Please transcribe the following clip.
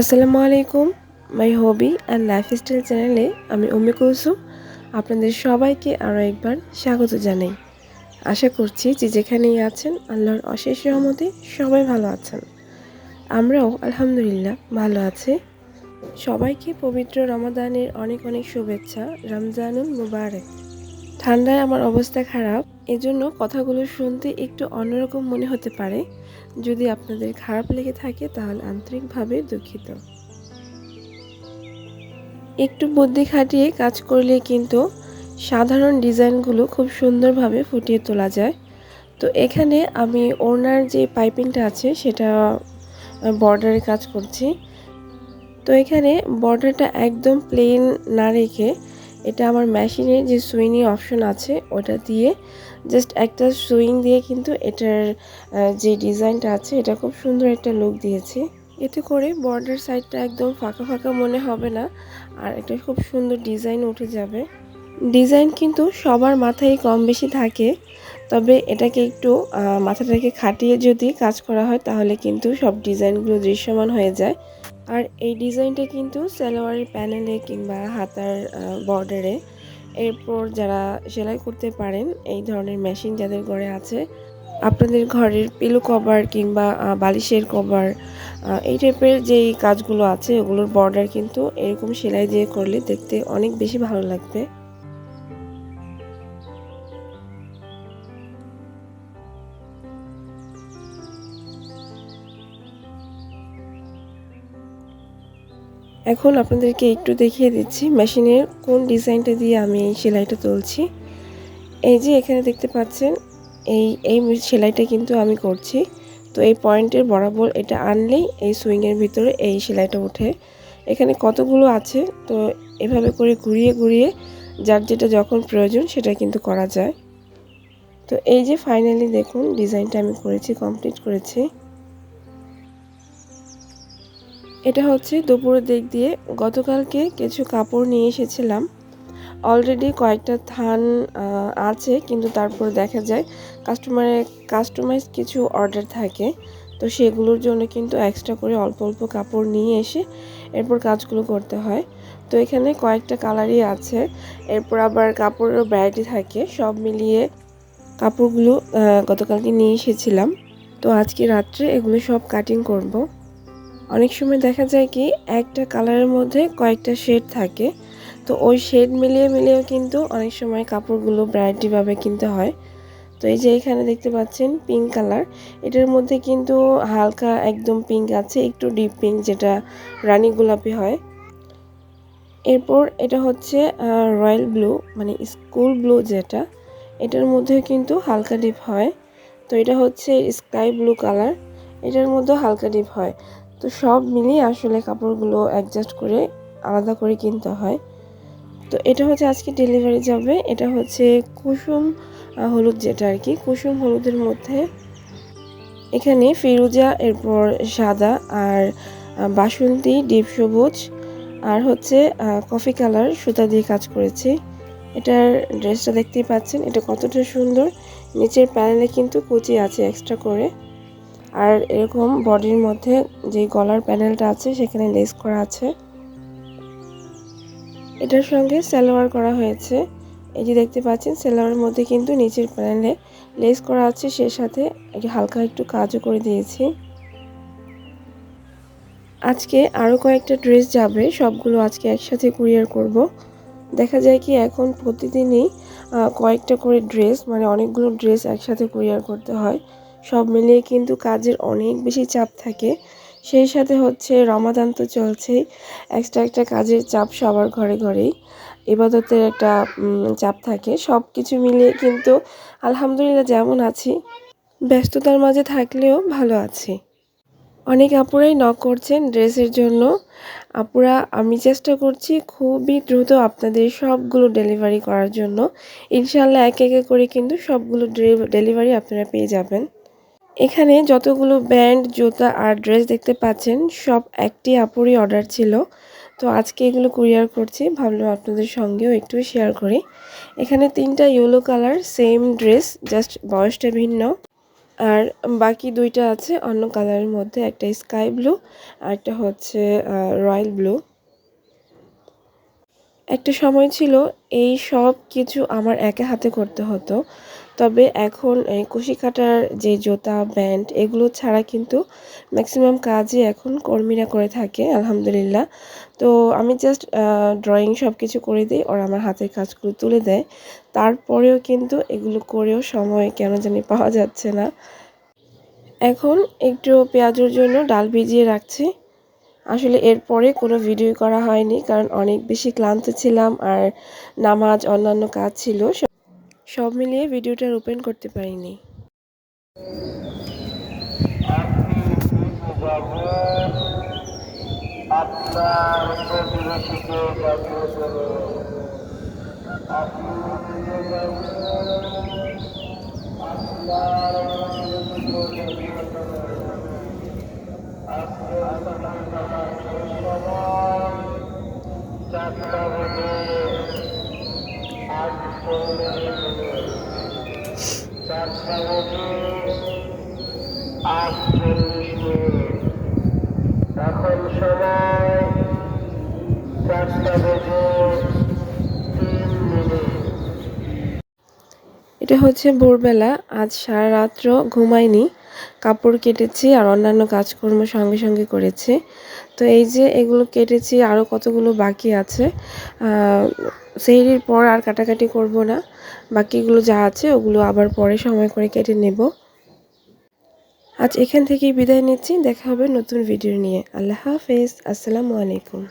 আসসালামু আলাইকুম, মাই হবি and lifestyle চ্যানেলে আমি উম্মি কুলসুম। আপনাদের সবাইকে আরও একবার স্বাগত জানাই। আশা করছি যে যেখানেই আছেন, আল্লাহর অশেষ রহমতে সবাই ভালো আছেন। আমরাও আলহামদুলিল্লাহ ভালো আছি। সবাইকে পবিত্র রমাদানের অনেক অনেক শুভেচ্ছা, রমজানুল মুবারক। ঠান্ডায় আমার অবস্থা খারাপ, এজন্য কথাগুলো শুনতে একটু অন্যরকম মনে হতে পারে। যদি আপনাদের খারাপ লেগে থাকে তাহলে আন্তরিকভাবে দুঃখিত। একটু বুদ্ধি খাটিয়ে কাজ করলে কিন্তু সাধারণ ডিজাইনগুলো খুব সুন্দরভাবে ফুটিয়ে তোলা যায়। তো এখানে আমি ওনার যে পাইপিংটা আছে সেটা বর্ডারে কাজ করছি। তো এখানে বর্ডারটা একদম প্লেন না রেখে এটা আমার মেশিনের যে সুইনি অপশন আছে ওটা দিয়ে জাস্ট একটা সুইং দিয়ে কিন্তু এটার যে ডিজাইনটা আছে, এটা খুব সুন্দর একটা লুক দিয়েছে। এতে করে বর্ডার সাইডটা একদম ফাঁকা ফাঁকা মনে হবে না, আর একটা খুব সুন্দর ডিজাইন উঠে যাবে। ডিজাইন কিন্তু সবার মাথায় কম বেশি থাকে, তবে এটাকে একটু মাথাটাকে খাটিয়ে যদি কাজ করা হয়, তাহলে কিন্তু সব ডিজাইনগুলো দৃশ্যমান হয়ে যায়। আর এই ডিজাইনটা কিন্তু সালোয়ারের প্যানেলে কিংবা হাতার বর্ডারে এরপর যারা সেলাই করতে পারেন, এই ধরনের মেশিন যাদের ঘরে আছে, আপনাদের ঘরের পিলো কভার কিংবা বালিশের কভার এই টাইপের যেই কাজগুলো আছে, ওগুলোর বর্ডার কিন্তু এরকম সেলাই দিয়ে করলে দেখতে অনেক বেশি ভালো লাগবে। এখন আপনাদেরকে একটু দেখিয়ে দিচ্ছি মেশিনের কোন ডিজাইনটা দিয়ে আমি এই সেলাইটা তুলছি। এই যে এখানে দেখতে পাচ্ছেন, এই এই সেলাইটা কিন্তু আমি করছি। তো এই পয়েন্টের বরাবর এটা আনলেই এই সুইংয়ের ভিতরে এই সেলাইটা ওঠে। এখানে কতগুলো আছে, তো এভাবে করে ঘুরিয়ে ঘুরিয়ে যার যেটা যখন প্রয়োজন সেটা কিন্তু করা যায়। তো এই যে ফাইনালি দেখুন, ডিজাইনটা আমি করেছি, কমপ্লিট করেছি। এটা হচ্ছে দুপুরের দিক দিয়ে। গতকালকে কিছু কাপড় নিয়ে এসেছিলাম। অলরেডি কয়েকটা থান আছে, কিন্তু তারপর দেখা যায় কাস্টমারের কাস্টমাইজ কিছু অর্ডার থাকে। তো সেগুলোর জন্য কিন্তু এক্সট্রা করে অল্প অল্প কাপড় নিয়ে এসে এরপর কাজগুলো করতে হয়। তো এখানে কয়েকটা কালারই আছে। এরপর আবার কাপড়েরও ভ্যারাইটি থাকে। সব মিলিয়ে কাপড়গুলো গতকালকে নিয়ে এসেছিলাম। তো আজকে রাত্রে এগুলো সব কাটিং করব। অনেক সময় দেখা যায় কি, একটা কালারের মধ্যে কয়েকটা শেড থাকে। তো ওই শেড মিলিয়ে মিলিয়েও কিন্তু অনেক সময় কাপড়গুলো ভ্যারাইটিভাবে কিনতে হয়। তো এই যে এখানে দেখতে পাচ্ছেন পিঙ্ক কালার এটার মধ্যে কিন্তু হালকা একদম পিঙ্ক আছে, একটু ডিপ পিঙ্ক যেটা রানী গোলাপি হয়। এরপর এটা হচ্ছে রয়্যাল ব্লু মানে স্কুল ব্লু যেটা, এটার মধ্যে কিন্তু হালকা ডিপ হয়। তো এটা হচ্ছে স্কাই ব্লু কালার এটার মধ্যেও হালকা ডিপ হয়। তো সব মিলিয়ে আসলে কাপড়গুলো অ্যাডজাস্ট করে আলাদা করে কিনতে হয়। তো এটা হচ্ছে আজকে ডেলিভারি যাবে। এটা হচ্ছে কুসুম হলুদ যেটা আর কি, কুসুম হলুদের মধ্যে এখানে ফিরুজা, এরপর সাদা আর বাসন্তী, ডিপ সবুজ আর হচ্ছে কফি কালার সুতা দিয়ে কাজ করেছি। এটার ড্রেসটা দেখতেই পাচ্ছেন, এটা কতটা সুন্দর। নিচের প্যানেলে কিন্তু কুচি আছে এক্সট্রা করে। আর এরকম বডির মধ্যে যে গলার প্যানেলটা আছে, সেখানে লেস করা আছে। এটার সঙ্গে সালোয়ার করা হয়েছে। এই যে দেখতে পাচ্ছেন, সালোয়ারের মধ্যে কিন্তু নিচের প্যানেলে লেস করা আছে। সে সাথে হালকা একটু কাজও করে দিয়েছি। আজকে আরও কয়েকটা ড্রেস যাবে, সবগুলো আজকে একসাথে কুরিয়ার করব। দেখা যায় কি, এখন প্রতিদিনই কয়েকটা করে ড্রেস মানে অনেকগুলো ড্রেস একসাথে কুরিয়ার করতে হয়। সব মিলিয়ে কিন্তু কাজের অনেক বেশি চাপ থাকে। সেই সাথে হচ্ছে রমাদান তো চলছেই এক্সট্রা একটা কাজের চাপ সবার ঘরে ঘরেই। ইবাদতের একটা চাপ থাকে। সব কিছু মিলিয়ে কিন্তু আলহামদুলিল্লাহ যেমন আছি, ব্যস্ততার মাঝে থাকলেও ভালো আছি। অনেক আপুরাই নক করছেন ড্রেসের জন্য। আপুরা, আমি চেষ্টা করছি খুবই দ্রুত আপনাদের সবগুলো ডেলিভারি করার জন্য। ইনশাল্লাহ এক একে করে কিন্তু সবগুলো ডেলিভারি আপনারা পেয়ে যাবেন। এখানে যতগুলো ব্যান্ড, জুতা আর ড্রেস দেখতে পাচ্ছেন, সব একটি আপুরই অর্ডার ছিল। তো আজকে এগুলো কুরিয়ার করছি, ভাবলাম আপনাদের সঙ্গেও একটু শেয়ার করি। এখানে তিনটা yellow colour, same dress, just বয়সটা ভিন্ন। আর বাকি দুইটা আছে অন্য কালারের মধ্যে, একটা স্কাই ব্লু, আর একটা হচ্ছে রয়্যাল ব্লু। একটা সময় ছিল, এই সব কিছু আমার একা হাতে করতে হতো। তবে এখন কুশি কাটার যে জোতা ব্যান্ড এগুলো ছাড়া কিন্তু ম্যাক্সিমাম কাজই এখন কর্মীরা করে থাকে, আলহামদুলিল্লাহ। তো আমি জাস্ট ড্রয়িং সব কিছু করে দিই, ওরা আমার হাতের কাজগুলো তুলে দেয়। তারপরেও কিন্তু এগুলো করেও সময় কেন জানি পাওয়া যাচ্ছে না। এখন একটু পেঁয়াজের জন্য ডাল ভিজিয়ে রাখছি। আসলে এরপরে কোনো ভিডিও করা হয়নি, কারণ অনেক বেশি ক্লান্ত ছিলাম, আর নামাজ অন্যান্য কাজ ছিল সব মিলিয়ে ভিডিওটা ওপেন করতে পারিনি। আপনার প্রতিবেশীকে আপনি চারটা বেজে আজ চল্লিশ মিনিট সময় চারটা বেজে এটা হচ্ছে ভোরবেলা। আজ সারা রাত্র ঘুমাইনি। কাপড় কেটেছি আর অন্যান্য কাজকর্ম সঙ্গে সঙ্গে করেছি। তো এই যে এগুলো কেটেছি আরও কতগুলো বাকি আছে সেহরির পর আর কাটাকাটি করব না। বাকিগুলো যা আছে ওগুলো আবার পরে সময় করে কেটে নেব। আজ এখান থেকেই বিদায় নিচ্ছি। দেখা হবে নতুন ভিডিও নিয়ে। আল্লাহ হাফেজ। আসসালামু আলাইকুম।